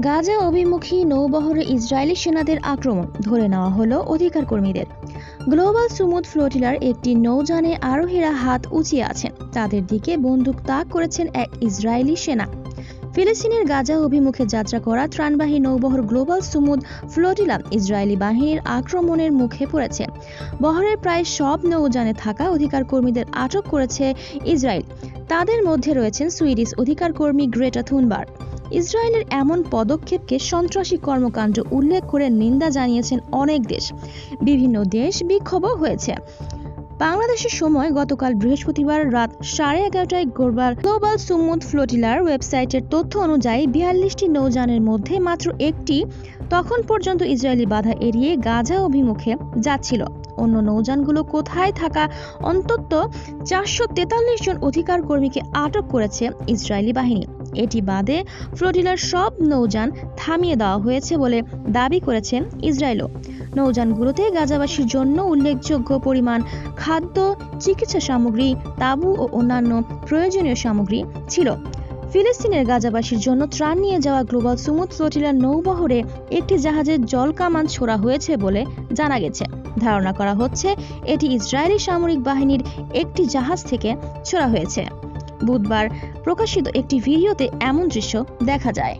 গাজা অভিমুখী নৌবহরে ইসরায়েলি সেনাদের আক্রমণ ধরে নেওয়া হলো অধিকার কর্মীদের গ্লোবাল সুমুদ ফ্লোটিলার একটি নৌযানে আরোহীরা হাত উঁচিয়ে আছেন। তাদের দিকে বন্দুক তাক করেছেন এক ইসরায়েলি সেনা। ফিলিস্তিনের গাজা অভিমুখে যাত্রা করা ত্রাণবাহী নৌবহর গ্লোবাল সুমুদ ফ্লোটিলা ইসরায়েলি বাহিনীর আক্রমণের মুখে পড়েছে। বহরের প্রায় সব নৌযানে থাকা অধিকার কর্মীদের আটক করেছে ইসরায়েল। তাদের মধ্যে রয়েছেন সুইডিশ অধিকার কর্মী গ্রেটা থুনবার্গ। ইসরায়েলের এমন পদক্ষেপকে সন্ত্রাসী কর্মকাণ্ড উল্লেখ করে নিন্দা জানিয়েছেন অনেক দেশ। বিভিন্ন দেশ বিক্ষোভও হয়েছে। বাংলাদেশের সময় গতকাল বৃহস্পতিবার রাত সাড়ে এগারোটায় গ্লোবাল গ্লোবাল সুমুদ ফ্লোটিলার ওয়েবসাইটের তথ্য অনুযায়ী বিয়াল্লিশটি নৌযানের মধ্যে মাত্র একটি তখন পর্যন্ত ইসরায়েলি বাধা এড়িয়ে গাজা অভিমুখে যাচ্ছিল। অন্য নৌযানগুলো কোথায় থাকা অন্তত চারশো তেতাল্লিশ জন অধিকার কর্মীকে আটক করেছে ইসরায়েলি বাহিনী। এটি বাদে ফ্লোটিলার সব নৌযান থামিয়ে দেওয়া হয়েছে বলে দাবি করেছে ইসরায়েলও। নৌযানগুলোতে গাজাবাসীর জন্য উল্লেখযোগ্য পরিমাণ খাদ্য, চিকিৎসা সামগ্রী, তাঁবু ও অন্যান্য প্রয়োজনীয় সামগ্রী ছিল। ফিলিস্তিনের গাজাবাসীর জন্য ত্রাণ নিয়ে যাওয়া গ্লোবাল সুমুদ ফ্লোটিলার নৌবহরে একটি জাহাজের জল কামান ছোড়া হয়েছে বলে জানা গেছে। ধারণা করা হচ্ছে এটি ইসরায়েলি সামরিক বাহিনীর একটি জাহাজ থেকে ছোড়া হয়েছে। বুধবার প্রকাশিত একটি ভিডিওতে এমন দৃশ্য দেখা যায়।